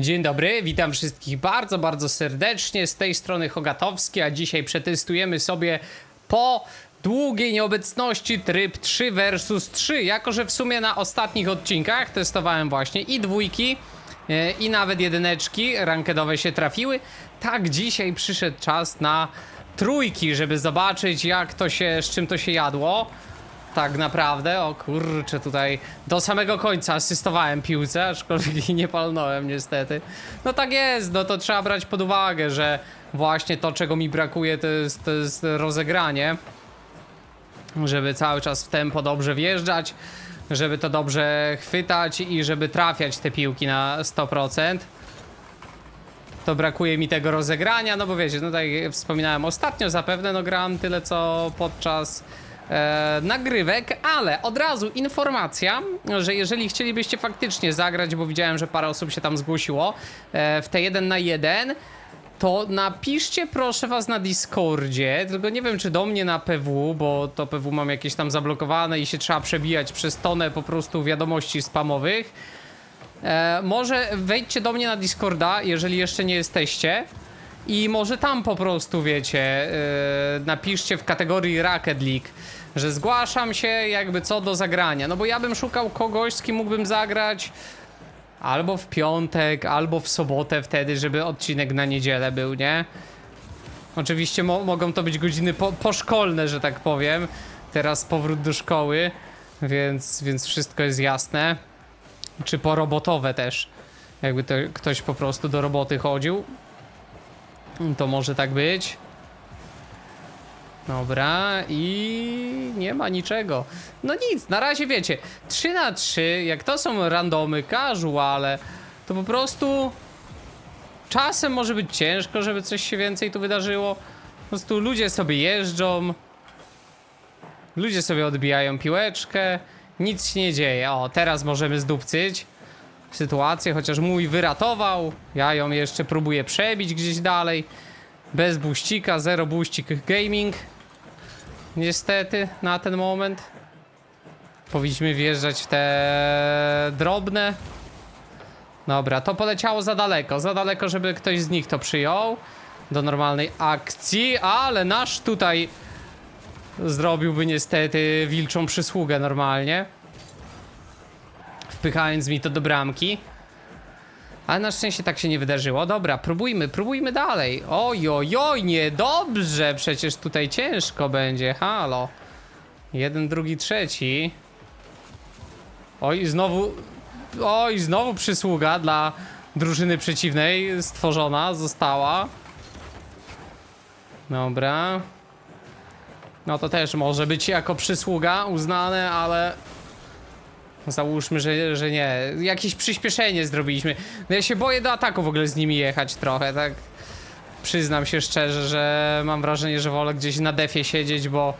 Dzień dobry, witam wszystkich bardzo, bardzo serdecznie. Z tej strony Hogatowski, a dzisiaj przetestujemy sobie po długiej nieobecności tryb 3 versus 3. Jako, że w sumie na ostatnich odcinkach testowałem właśnie i dwójki, e, i nawet jedyneczki rankedowe się trafiły. Tak, dzisiaj przyszedł czas na trójki, żeby zobaczyć jak to się, z czym to się jadło. Tak naprawdę, o kurczę, tutaj do samego końca asystowałem piłce, aczkolwiek nie palnąłem niestety. No tak jest, no to trzeba brać pod uwagę, że właśnie to czego mi brakuje to jest, to jest rozegranie. Żeby cały czas w tempo dobrze wjeżdżać, żeby to dobrze chwytać i żeby trafiać te piłki na 100% to brakuje mi tego rozegrania, no bo wiecie, no tak jak wspominałem ostatnio, zapewne no gram tyle co podczas e, nagrywek, ale od razu informacja, że jeżeli chcielibyście faktycznie zagrać, bo widziałem, że parę osób się tam zgłosiło e, w te 1 na 1, to napiszcie proszę was na Discordzie, tylko nie wiem czy do mnie na PW, bo to PW mam jakieś tam zablokowane i się trzeba przebijać przez tonę po prostu wiadomości spamowych. E, może wejdźcie do mnie na Discorda, jeżeli jeszcze nie jesteście. I może tam po prostu, wiecie, e, napiszcie w kategorii Rocket League, że zgłaszam się jakby co do zagrania. No bo ja bym szukał kogoś, z kim mógłbym zagrać albo w piątek, albo w sobotę wtedy, żeby odcinek na niedzielę był, nie? Oczywiście mo mogą to być godziny po poszkolne, że tak powiem. Teraz powrót do szkoły, więc, więc wszystko jest jasne. Czy porobotowe też. Jakby to ktoś po prostu do roboty chodził. To może tak być. Dobra, i nie ma niczego. No nic, na razie wiecie, 3 na 3, jak to są randomy, casuale, to po prostu czasem może być ciężko, żeby coś się więcej tu wydarzyło. Po prostu ludzie sobie jeżdżą, ludzie sobie odbijają piłeczkę, nic się nie dzieje. O, teraz możemy zdupcyć sytuację, chociaż mój wyratował. Ja ją jeszcze próbuję przebić gdzieś dalej. Bez buścika, zero buścik gaming. Niestety, na ten moment. Powinniśmy wjeżdżać w te drobne. Dobra, to poleciało za daleko. Za daleko, żeby ktoś z nich to przyjął. Do normalnej akcji, ale nasz tutaj zrobiłby niestety wilczą przysługę normalnie. Wpychając mi to do bramki. Ale na szczęście tak się nie wydarzyło. Dobra, próbujmy, próbujmy dalej. Oj, oj, oj, niedobrze. Przecież tutaj ciężko będzie. Halo. Jeden, drugi, trzeci. Oj, znowu. Oj, znowu przysługa dla drużyny przeciwnej stworzona została. Dobra. No to też może być jako przysługa uznane, ale Załóżmy, że, że nie. Jakieś przyspieszenie zrobiliśmy. No ja się boję do ataku w ogóle z nimi jechać trochę, tak? Przyznam się szczerze, że mam wrażenie, że wolę gdzieś na defie siedzieć, bo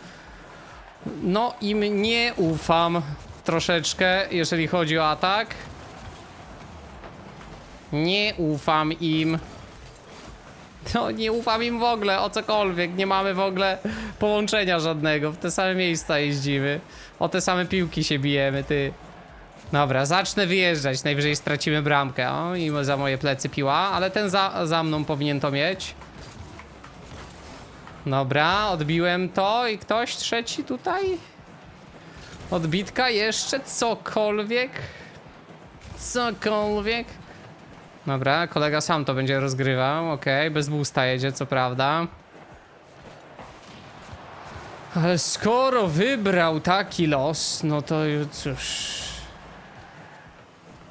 no im nie ufam troszeczkę, jeżeli chodzi o atak. Nie ufam im. No nie ufam im w ogóle, o cokolwiek. Nie mamy w ogóle połączenia żadnego. W te same miejsca jeździmy. O te same piłki się bijemy, ty. Dobra, zacznę wyjeżdżać, najwyżej stracimy bramkę. O, i za moje plecy piła, ale ten za, za mną powinien to mieć. Dobra, odbiłem to i ktoś trzeci tutaj? Odbitka jeszcze cokolwiek? Cokolwiek? Dobra, kolega sam to będzie rozgrywał, okej, bez boosta jedzie, co prawda. Ale skoro wybrał taki los, no to cóż...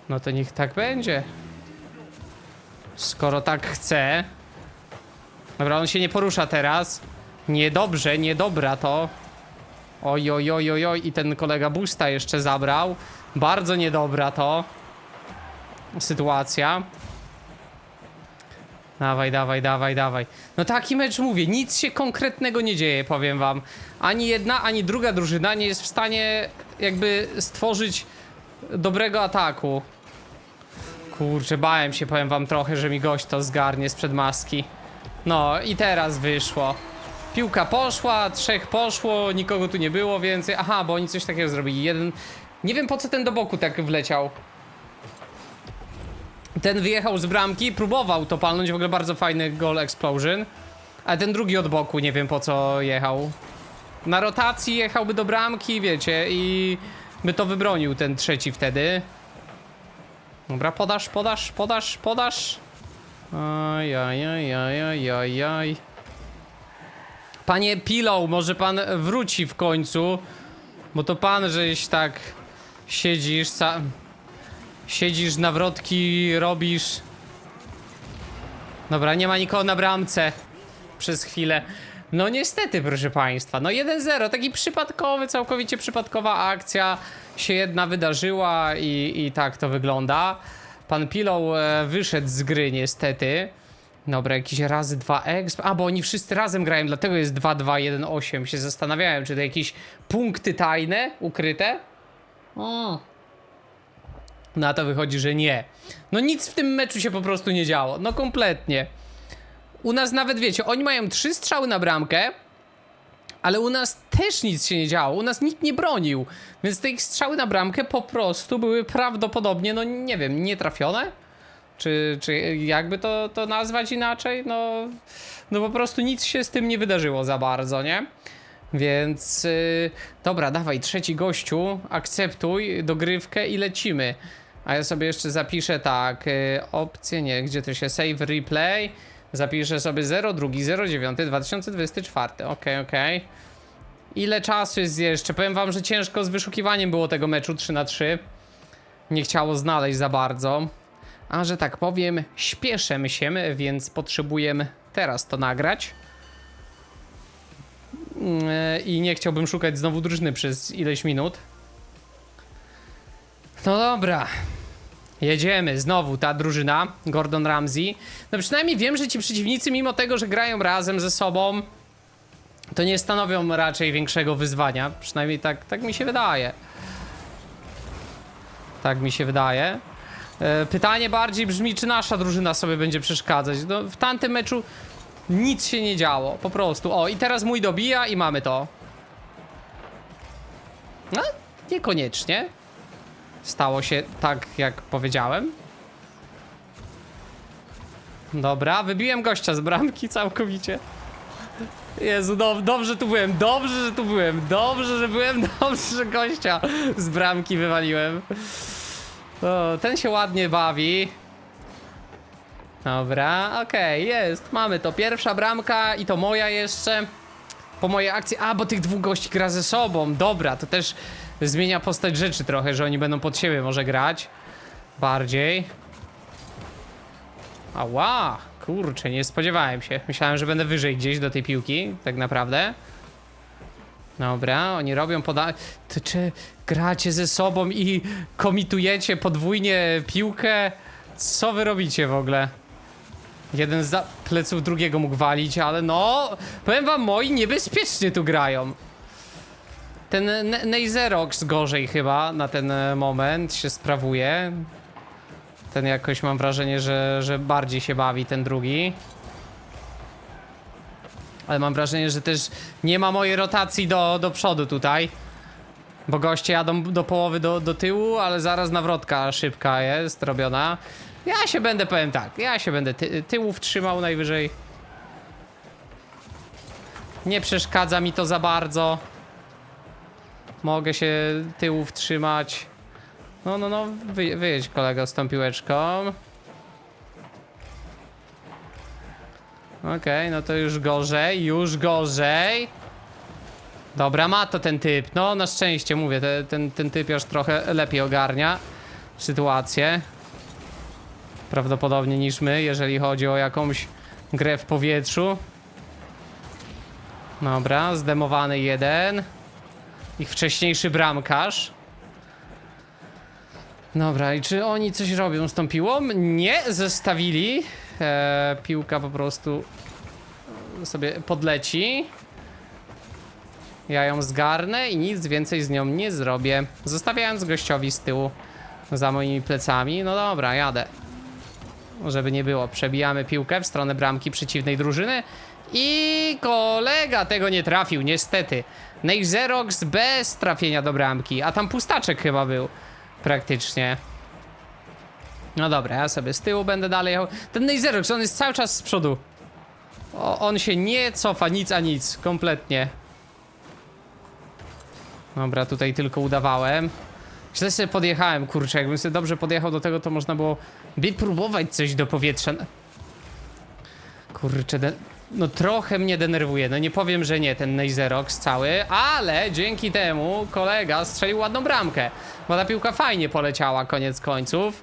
No to niech tak będzie. Skoro tak chce. Dobra, on się nie porusza teraz. Niedobrze, niedobra to. Oj, oj, oj, oj, oj. I ten kolega Busta jeszcze zabrał. Bardzo niedobra to. Sytuacja. Dawaj, dawaj, dawaj, dawaj. No taki mecz mówię, nic się konkretnego nie dzieje, powiem wam. Ani jedna, ani druga drużyna nie jest w stanie jakby stworzyć dobrego ataku. Kurczę, bałem się, powiem wam trochę, że mi gość to zgarnie sprzed maski. No i teraz wyszło. Piłka poszła, trzech poszło, nikogo tu nie było więcej. Aha, bo oni coś takiego zrobili. Jeden... Nie wiem po co ten do boku tak wleciał. ten wyjechał z bramki, próbował to palnąć, w ogóle bardzo fajny goal explosion. A ten drugi od boku, nie wiem po co jechał. Na rotacji jechałby do bramki, wiecie, i by to wybronił ten trzeci wtedy. Dobra, podasz, podasz, podasz, podasz. Aj, aj, aj, aj, aj, aj, aj. Panie Pillow, może pan wróci w końcu, bo to pan, żeś tak siedzisz, sa... siedzisz, nawrotki robisz. Dobra, nie ma nikogo na bramce przez chwilę. No niestety, proszę państwa, no 1-0, taki przypadkowy, całkowicie przypadkowa akcja się jedna wydarzyła i, i tak to wygląda. Pan Pillow e, wyszedł z gry niestety. Dobra, jakieś razy 2 exp. A, bo oni wszyscy razem grają, dlatego jest 2-2-1-8. Się zastanawiałem, czy to jakieś punkty tajne, ukryte? O. Na to wychodzi, że nie. No nic w tym meczu się po prostu nie działo. No kompletnie. U nas nawet wiecie, oni mają trzy strzały na bramkę, ale u nas też nic się nie działo. U nas nikt nie bronił. Więc te ich strzały na bramkę po prostu były prawdopodobnie, no nie wiem, nietrafione? Czy, czy jakby to, to nazwać inaczej? No, no po prostu nic się z tym nie wydarzyło za bardzo, nie? Więc yy, dobra, dawaj, trzeci gościu, akceptuj dogrywkę i lecimy. A ja sobie jeszcze zapiszę tak, yy, opcje, nie, gdzie to się save replay. Zapiszę sobie 02, 09, 2024. Okej, okej. Ile czasu jest jeszcze? Powiem wam, że ciężko z wyszukiwaniem było tego meczu 3 na 3 Nie chciało znaleźć za bardzo. A że tak powiem, śpieszę się, więc potrzebuję teraz to nagrać. Mm, I nie chciałbym szukać znowu drużyny przez ileś minut. No dobra. Jedziemy, znowu ta drużyna, Gordon Ramsay. No przynajmniej wiem, że ci przeciwnicy, mimo tego, że grają razem ze sobą, to nie stanowią raczej większego wyzwania. Przynajmniej tak, tak mi się wydaje. Tak mi się wydaje. E, Pytanie bardziej brzmi, czy nasza drużyna sobie będzie przeszkadzać. No, w tamtym meczu nic się nie działo, po prostu. O, i teraz mój dobija i mamy to. No, niekoniecznie. Stało się tak, jak powiedziałem. Dobra, wybiłem gościa z bramki całkowicie. Jezu, dob dobrze tu byłem, dobrze, że tu byłem, dobrze, że byłem, dobrze, że gościa z bramki wywaliłem. O, ten się ładnie bawi. Dobra, okej, jest, mamy to. Pierwsza bramka i to moja jeszcze. Po mojej akcji. A, bo tych dwóch gości gra ze sobą. Dobra, to też zmienia postać rzeczy trochę, że oni będą pod siebie może grać. Bardziej. Ała, kurczę, nie spodziewałem się. Myślałem, że będę wyżej gdzieś do tej piłki, tak naprawdę. Dobra, oni robią poda... Ty czy gracie ze sobą i komitujecie podwójnie piłkę? Co wy robicie w ogóle? Jeden za pleców drugiego mógł walić, ale no... Powiem wam, moi niebezpiecznie tu grają. Ten Ne- Nezerox gorzej chyba na ten e, moment się sprawuje. Ten jakoś mam wrażenie, że, że bardziej się bawi ten drugi. Ale mam wrażenie, że też nie ma mojej rotacji do, do przodu tutaj. Bo goście jadą do połowy do, do tyłu, ale zaraz nawrotka szybka jest robiona. Ja się będę, powiem tak, ja się będę ty, tyłów trzymał najwyżej. Nie przeszkadza mi to za bardzo. Mogę się tyłów trzymać. No, no, no, wy, wyjedź kolego z tą piłeczką. Okej, no to już gorzej, już gorzej. Dobra, ma to ten typ. No, na szczęście mówię, te, ten, ten typ już trochę lepiej ogarnia sytuację. Prawdopodobnie niż my, jeżeli chodzi o jakąś grę w powietrzu. Dobra, zdemowany jeden. Ich wcześniejszy bramkarz. Dobra, i czy oni coś robią z tą piłą? Nie, zestawili. E, piłka po prostu sobie podleci. Ja ją zgarnę i nic więcej z nią nie zrobię. Zostawiając gościowi z tyłu za moimi plecami. No dobra, jadę. Żeby nie było. Przebijamy piłkę w stronę bramki przeciwnej drużyny. I kolega tego nie trafił, niestety. Neyzerox bez trafienia do bramki. A tam pustaczek chyba był. Praktycznie. No dobra, ja sobie z tyłu będę dalej jechał. Ten Nezerox, on jest cały czas z przodu. O, on się nie cofa, nic a nic, kompletnie. Dobra, tutaj tylko udawałem. Źle sobie podjechałem, kurczę, jakbym sobie dobrze podjechał do tego, to można było by próbować coś do powietrza. Kurczę, de- no trochę mnie denerwuje, no nie powiem, że nie, ten Nezerox cały, ale dzięki temu kolega strzelił ładną bramkę, bo ta piłka fajnie poleciała koniec końców.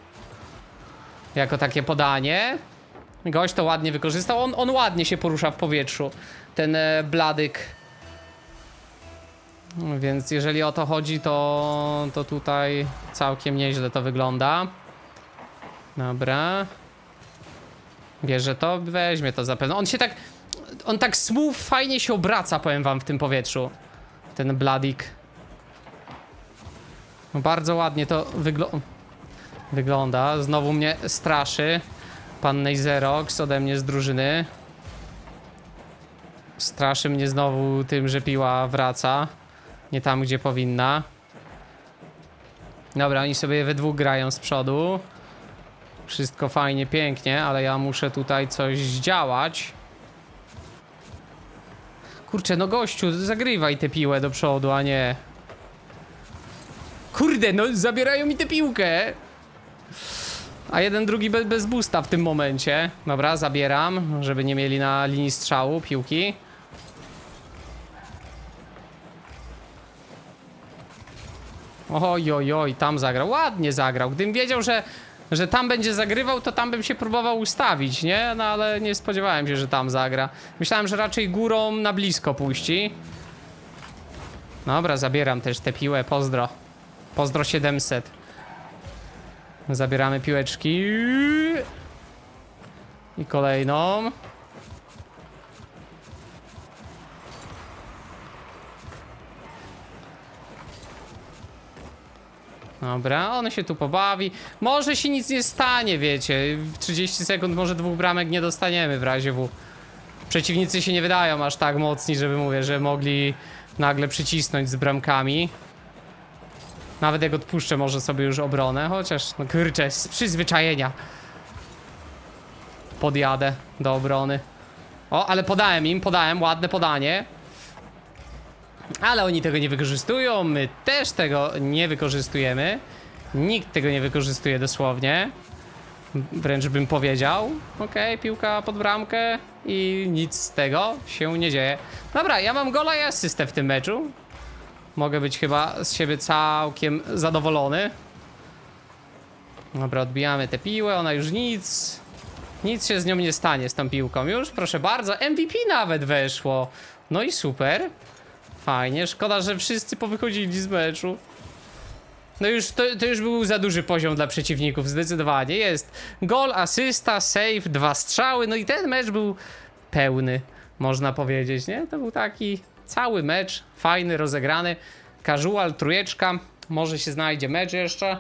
Jako takie podanie. Gość to ładnie wykorzystał, on, on ładnie się porusza w powietrzu, ten e, bladyk. Więc jeżeli o to chodzi, to, to tutaj całkiem nieźle to wygląda. Dobra. Bierze to, weźmie to zapewne. On się tak, on tak smooth, fajnie się obraca, powiem wam, w tym powietrzu. Ten bladik. No bardzo ładnie to wyglo wygląda. Znowu mnie straszy. Pan Nezerox ode mnie z drużyny. Straszy mnie znowu tym, że piła wraca. Nie tam, gdzie powinna. Dobra, oni sobie we dwóch grają z przodu. Wszystko fajnie, pięknie, ale ja muszę tutaj coś zdziałać. Kurczę, no gościu, zagrywaj tę piłę do przodu, a nie... Kurde, no zabierają mi tę piłkę! A jeden, drugi bez, bez boosta w tym momencie. Dobra, zabieram, żeby nie mieli na linii strzału piłki. Oj, oj, oj, tam zagrał. Ładnie zagrał. Gdybym wiedział, że, że tam będzie zagrywał, to tam bym się próbował ustawić, nie? No ale nie spodziewałem się, że tam zagra. Myślałem, że raczej górą na blisko puści. Dobra, zabieram też tę piłę. Pozdro. Pozdro 700. Zabieramy piłeczki. I kolejną. Dobra, on się tu pobawi. Może się nic nie stanie, wiecie. W 30 sekund może dwóch bramek nie dostaniemy w razie W. Przeciwnicy się nie wydają aż tak mocni, żeby mówię, że mogli nagle przycisnąć z bramkami. Nawet jak odpuszczę może sobie już obronę, chociaż no kurczę, z przyzwyczajenia. Podjadę do obrony. O, ale podałem im, podałem, ładne podanie. Ale oni tego nie wykorzystują, my też tego nie wykorzystujemy. Nikt tego nie wykorzystuje dosłownie. Wręcz bym powiedział. Okej, piłka pod bramkę i nic z tego się nie dzieje. Dobra, ja mam gola i asystę w tym meczu. Mogę być chyba z siebie całkiem zadowolony. Dobra, odbijamy tę piłę, ona już nic. Nic się z nią nie stanie, z tą piłką. Już, proszę bardzo, MVP nawet weszło. No i super. Fajnie, szkoda, że wszyscy powychodzili z meczu. No już, to, to już był za duży poziom dla przeciwników, zdecydowanie. Jest gol, asysta, save, dwa strzały, no i ten mecz był pełny, można powiedzieć, nie? To był taki cały mecz, fajny, rozegrany. Casual, trójeczka, może się znajdzie mecz jeszcze.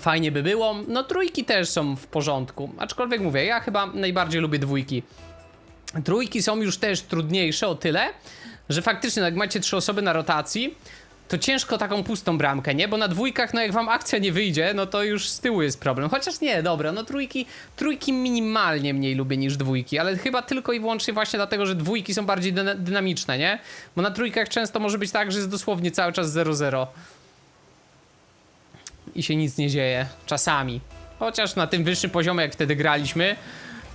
Fajnie by było. No trójki też są w porządku, aczkolwiek mówię, ja chyba najbardziej lubię dwójki. Trójki są już też trudniejsze o tyle, że faktycznie no jak macie trzy osoby na rotacji, to ciężko taką pustą bramkę, nie? Bo na dwójkach, no jak wam akcja nie wyjdzie, no to już z tyłu jest problem. Chociaż nie, dobra, no trójki, trójki minimalnie mniej lubię niż dwójki, ale chyba tylko i wyłącznie właśnie dlatego, że dwójki są bardziej dyna dynamiczne, nie? Bo na trójkach często może być tak, że jest dosłownie cały czas 0-0. I się nic nie dzieje. Czasami. Chociaż na tym wyższym poziomie, jak wtedy graliśmy,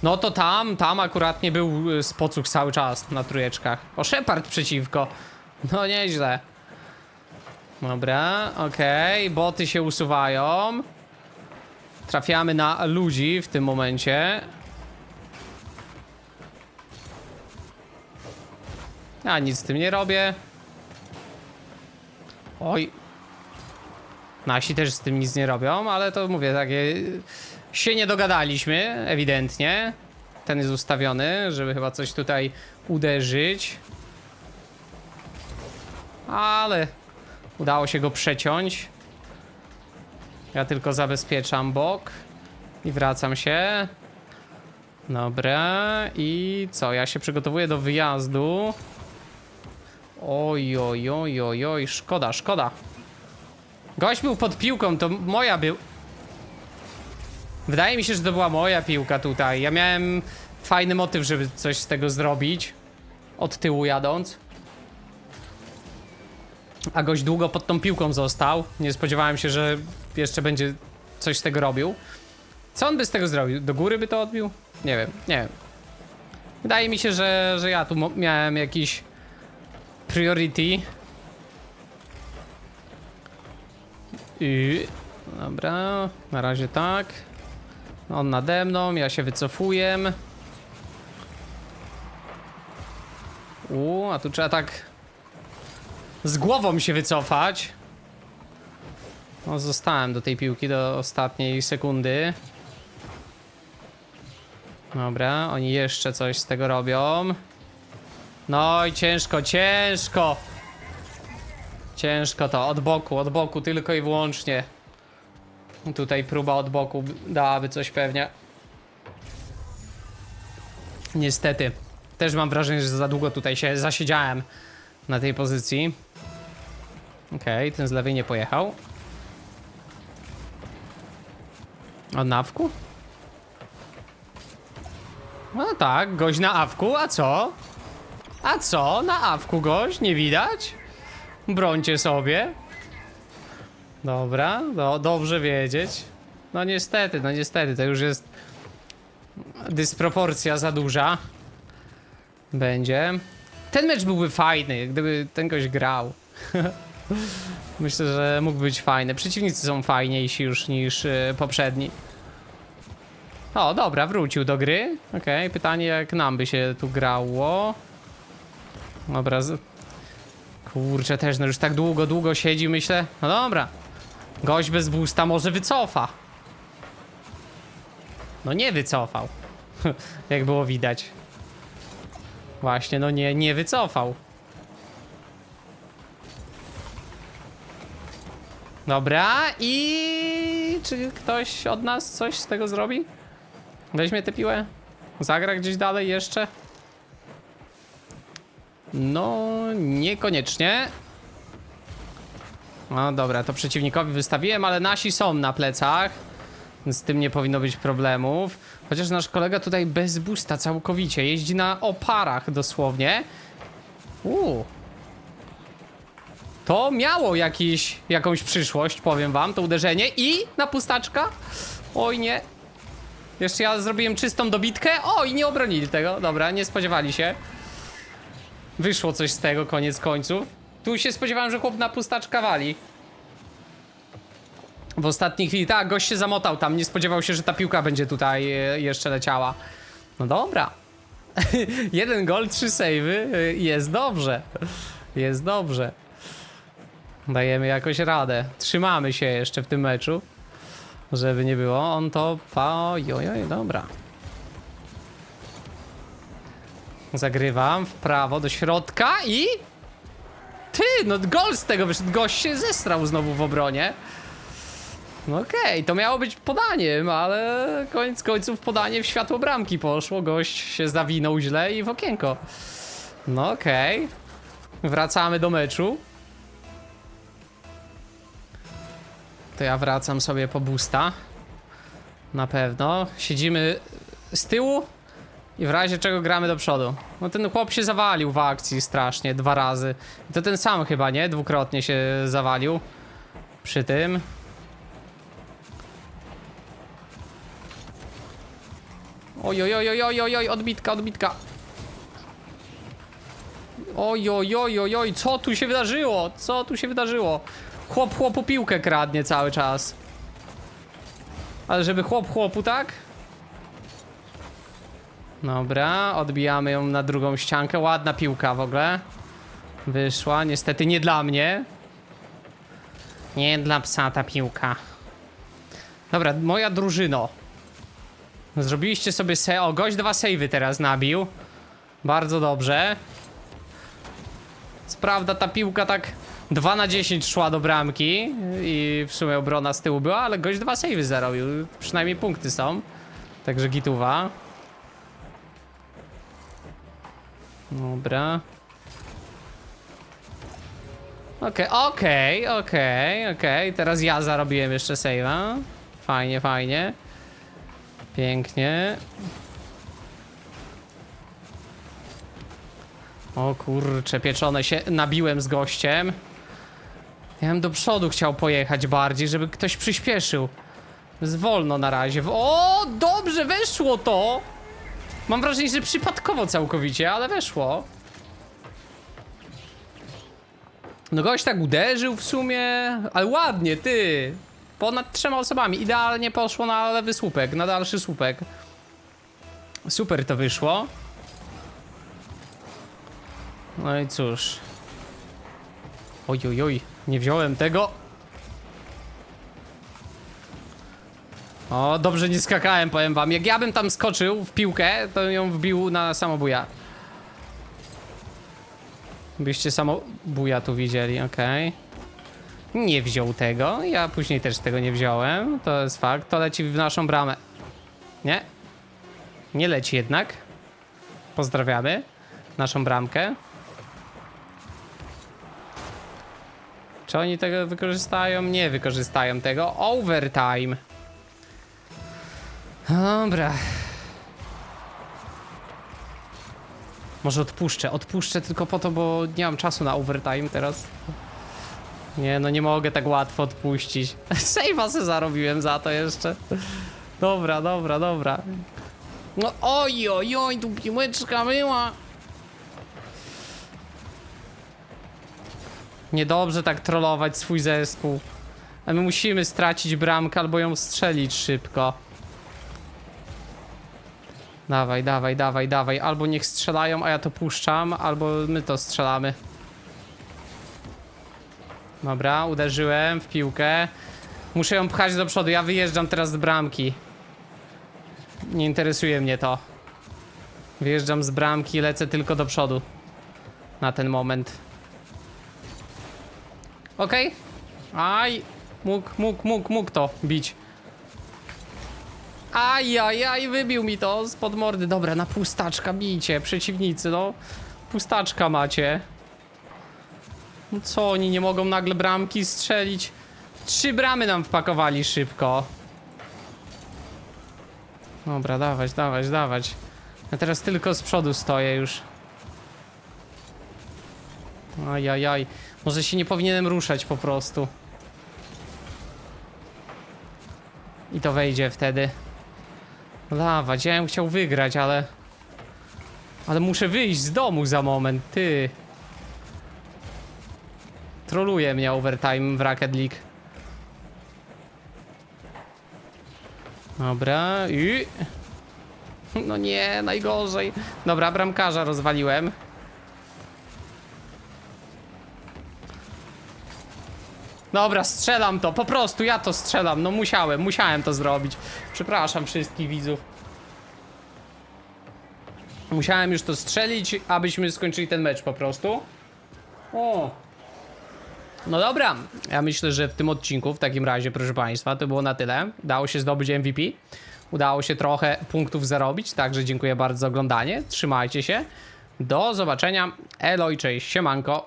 no to tam, tam akurat nie był y, spocuch cały czas na trójeczkach. O, Shepard przeciwko. No nieźle. Dobra, okej, boty się usuwają. Trafiamy na ludzi w tym momencie. Ja nic z tym nie robię. Oj. Nasi też z tym nic nie robią, ale to mówię, takie się nie dogadaliśmy, ewidentnie. Ten jest ustawiony, żeby chyba coś tutaj uderzyć. Ale udało się go przeciąć. Ja tylko zabezpieczam bok i wracam się. Dobra, i co? Ja się przygotowuję do wyjazdu. Oj, oj, oj, oj, oj, szkoda, szkoda. Gość był pod piłką, to moja był. Wydaje mi się, że to była moja piłka tutaj. Ja miałem fajny motyw, żeby coś z tego zrobić. Od tyłu jadąc. A gość długo pod tą piłką został. Nie spodziewałem się, że jeszcze będzie coś z tego robił. Co on by z tego zrobił? Do góry by to odbił? Nie wiem, nie wiem. Wydaje mi się, że, że ja tu miałem jakiś priority. I... Dobra, na razie tak. On nade mną, ja się wycofuję. U, a tu trzeba tak z głową się wycofać. No, zostałem do tej piłki do ostatniej sekundy. Dobra, oni jeszcze coś z tego robią. No i ciężko, ciężko. Ciężko to, od boku, od boku tylko i wyłącznie. Tutaj próba od boku dałaby coś pewnie. Niestety. Też mam wrażenie, że za długo tutaj się zasiedziałem na tej pozycji. Okej, ten z lewej nie pojechał. A na awku? No tak, gość na awku, a co? A co? Na awku gość, nie widać? Brońcie sobie. Dobra, no, dobrze wiedzieć. No niestety, no niestety, to już jest dysproporcja za duża. Będzie. Ten mecz byłby fajny, gdyby ten gość grał. Myślę, że mógł być fajny. Przeciwnicy są fajniejsi już niż y, poprzedni. O, dobra, wrócił do gry. Okej, pytanie jak nam by się tu grało. Dobra, z... Kurczę, też no już tak długo, długo siedzi, myślę. No dobra. Gość bez boosta może wycofa. No nie wycofał. jak było widać. Właśnie, no nie, nie wycofał. Dobra, i czy ktoś od nas coś z tego zrobi? Weźmie tę piłę? Zagra gdzieś dalej jeszcze? No, niekoniecznie. No dobra, to przeciwnikowi wystawiłem, ale nasi są na plecach. Z tym nie powinno być problemów. Chociaż nasz kolega tutaj bez boosta całkowicie. Jeździ na oparach dosłownie. Uuu. To miało jakiś, jakąś przyszłość, powiem wam, to uderzenie. I na pustaczka. Oj nie. Jeszcze ja zrobiłem czystą dobitkę. O, i nie obronili tego. Dobra, nie spodziewali się. Wyszło coś z tego, koniec końców. Tu się spodziewałem, że chłop na pustaczka wali. W ostatniej chwili, tak, gość się zamotał tam, nie spodziewał się, że ta piłka będzie tutaj e, jeszcze leciała. No dobra. Jeden gol, trzy savey, e, jest dobrze. Jest dobrze. Dajemy jakoś radę. Trzymamy się jeszcze w tym meczu. Żeby nie było, on to... Ojoj, dobra. Zagrywam w prawo do środka i... Ty, no gol z tego wyszedł. Gość się zestrał znowu w obronie. No okej, to miało być podaniem, ale koniec końców podanie w światło bramki poszło. Gość się zawinął źle i w okienko. No okej. Wracamy do meczu. To ja wracam sobie po boosta. Na pewno. Siedzimy z tyłu i w razie czego gramy do przodu. No ten chłop się zawalił w akcji strasznie, dwa razy. To ten sam chyba, nie? Dwukrotnie się zawalił. Przy tym. Oj, oj, oj, oj, oj, oj, odbitka, odbitka. Oj, oj, oj, oj, oj, co tu się wydarzyło? Co tu się wydarzyło? Chłop chłopu piłkę kradnie cały czas. Ale żeby chłop chłopu, tak? Dobra, odbijamy ją na drugą ściankę. Ładna piłka w ogóle. Wyszła, niestety nie dla mnie. Nie dla psa ta piłka. Dobra, moja drużyno. Zrobiliście sobie se... O, gość dwa savey teraz nabił. Bardzo dobrze. Co prawda ta piłka tak 2 na 10 szła do bramki i w sumie obrona z tyłu była, ale gość dwa savey zarobił. Przynajmniej punkty są. Także gituwa. Dobra. Okej, okej, okej, okej. Teraz ja zarobiłem jeszcze save'a. Fajnie, fajnie. Pięknie. O kurcze, pieczone się nabiłem z gościem. Ja bym do przodu chciał pojechać bardziej, żeby ktoś przyspieszył. Jest wolno na razie. O, dobrze, weszło to! Mam wrażenie, że przypadkowo całkowicie, ale weszło. No gość tak uderzył w sumie, ale ładnie, ty. Ponad trzema osobami. Idealnie poszło na lewy słupek, na dalszy słupek. Super to wyszło. No i cóż. Oj, oj, oj, nie wziąłem tego. O, dobrze nie skakałem, powiem wam. Jak ja bym tam skoczył w piłkę, to ją wbił na samobuja. Byście samobuja tu widzieli, okej. Nie wziął tego, ja później też tego nie wziąłem, to jest fakt. To leci w naszą bramę. Nie? Nie leci jednak. Pozdrawiamy naszą bramkę. Czy oni tego wykorzystają? Nie wykorzystają tego. Overtime. Dobra. Może odpuszczę. Odpuszczę tylko po to, bo nie mam czasu na overtime teraz. Nie, no nie mogę tak łatwo odpuścić. Save'a se zarobiłem za to jeszcze. Dobra, dobra, dobra. No oj, oj, oj, tu piłeczka była. Niedobrze tak trollować swój zespół. A my musimy stracić bramkę albo ją strzelić szybko. Dawaj, dawaj, dawaj, dawaj. Albo niech strzelają, a ja to puszczam, albo my to strzelamy. Dobra, uderzyłem w piłkę. Muszę ją pchać do przodu. Ja wyjeżdżam teraz z bramki. Nie interesuje mnie to. Wyjeżdżam z bramki, lecę tylko do przodu. Na ten moment. Okej. Aj. Mógł, mógł, mógł, mógł to bić. Aj, aj, aj, wybił mi to spod mordy. Dobra, na pustaczka bijcie, przeciwnicy, no. Pustaczka macie. No co, oni nie mogą nagle bramki strzelić? Trzy bramy nam wpakowali szybko. Dobra, dawać, dawać, dawać. Ja teraz tylko z przodu stoję już. Ajajaj. Może się nie powinienem ruszać po prostu. I to wejdzie wtedy. Ja bym chciał wygrać, ale... Ale muszę wyjść z domu za moment, ty. Troluje mnie overtime w Rocket League. Dobra, i... No nie, najgorzej. Dobra, bramkarza rozwaliłem. Dobra, strzelam to, po prostu ja to strzelam, no musiałem, musiałem to zrobić. Przepraszam wszystkich widzów. Musiałem już to strzelić, abyśmy skończyli ten mecz po prostu. O. No dobra, ja myślę, że w tym odcinku, w takim razie, proszę Państwa, to było na tyle. Dało się zdobyć MVP. Udało się trochę punktów zarobić, także dziękuję bardzo za oglądanie. Trzymajcie się. Do zobaczenia. Elo i cześć. Siemanko.